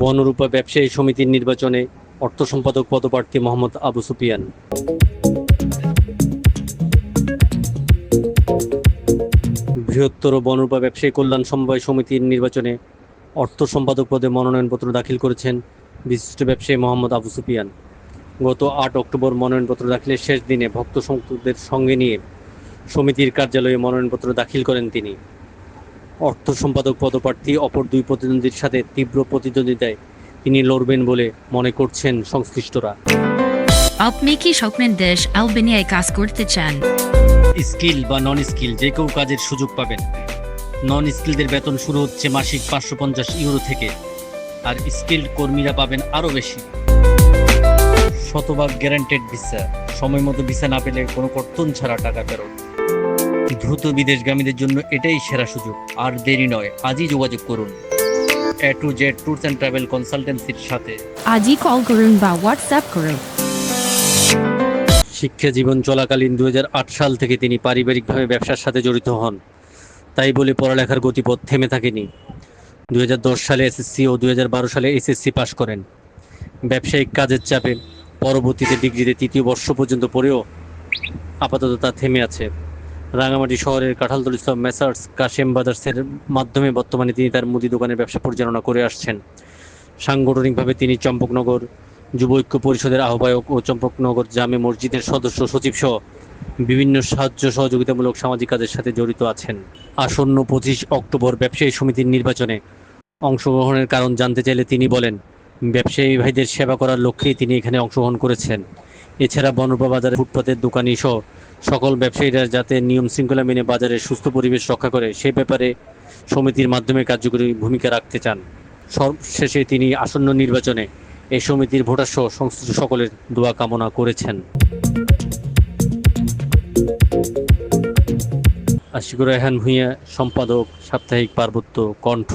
বনরূপা ব্যবসায়ী সমিতির নির্বাচনে অর্থ সম্পাদক পদপ্রার্থী মোহাম্মদ আবু সুফিয়ান। বৃহত্তর বনরূপা ব্যবসায়ী কল্যাণ সমবায় সমিতির নির্বাচনে অর্থ সম্পাদক পদে মনোনয়নপত্র দাখিল করেছেন বিশিষ্ট ব্যবসায়ী মোহাম্মদ আবু সুফিয়ান। গত আট অক্টোবর মনোনয়নপত্র দাখিলের শেষ দিনে ভক্ত সংসদের সঙ্গে নিয়ে সমিতির কার্যালয়ে মনোনয়নপত্র দাখিল করেন তিনি। অর্থ সম্পাদক পদপ্রার্থী অপর দুই প্রতিদ্বন্দ্বীর সাথে তীব্র প্রতিদ্বন্দ্বিতায় তিনি লড়বেন বলে মনে করছেন সংশ্লিষ্টরা। আপনি কি স্বপ্নের দেশ আলবেনিয়ায় কাজ করতে চান? স্কিল বা নন স্কিল যে কেউ কাজের সুযোগ পাবেন। নন স্কিলদের বেতন শুরু হচ্ছে মাসিক পাঁচশো পঞ্চাশ ইউরো থেকে আর স্কিল্ড কর্মীরা পাবেন আরও বেশি। শতভাগ গ্যারান্টেড ভিসা সময় মতো ভিসা না পেলে কোনো কর্তন ছাড়া টাকা ফেরত। দ্রুত বিদেশগামীদের জন্য এটাই সেরা সুযোগ। আর দেরি নয় আজই যোগাযোগ করুন। A to Z tours and travel কনসালটেন্সির সাথে। আজই কল করুন বা হোয়াটসঅ্যাপ করুন। শিক্ষা জীবন চলাকালীন দু হাজার আট সাল থেকে তিনি পারিবারিকভাবে ব্যবসার সাথে জড়িত হন। তাই বলে পড়ালেখার গতিপথ থেমে থাকেনি। দুই হাজার দশ সালে এসএসসি ও দুই হাজার বারো সালে এসএসসি পাশ করেন। ব্যবসায়িক কাজের চাপে পরবর্তীতে ডিগ্রিতে তৃতীয় বর্ষ পর্যন্ত পড়েও আপাতত তা থেমে আছে। রাঙামাটি শহরের ইসলাম মেসার্স কাশেম ব্রাদার্সের মাধ্যমে বর্তমানে তিনি তার মুদি দোকানের ব্যবসা পরিচালনা করে আসছেন। সাংগঠনিকভাবে তিনি চম্পকনগর যুব ঐক্য পরিষদের আহ্বায়ক ও চম্পকনগর জামে মসজিদের সদস্য, সচিব সহ বিভিন্ন সাহায্য সহযোগিতামূলক সামাজিক কাজের সাথে জড়িত আছেন। আসন্ন পঁচিশ অক্টোবর ব্যবসায়ী সমিতির নির্বাচনে অংশগ্রহণের কারণ জানতে চাইলে তিনি বলেন ব্যবসায়ী ভাইদের সেবা করার লক্ষ্যেই তিনি এখানে অংশগ্রহণ করেছেন। এছাড়া বনরূপা বাজারে ফুটপাতের দোকানি সহ সকল ব্যবসায়ীরা যাতে নিয়ম শৃঙ্খলা মেনে বাজারে সুস্থ পরিবেশ রক্ষা করে, সে ব্যাপারে সমিতির মাধ্যমে কার্যকরী ভূমিকা রাখতে চান। সর্বশেষে তিনি আসন্ন নির্বাচনে এই সমিতির ভোটার সহ সংশ্লিষ্ট সকলের দোয়া কামনা করেছেন। আশিকুর রেহান ভূঁইয়া, সম্পাদক সাপ্তাহিক পার্বত্য কণ্ঠ।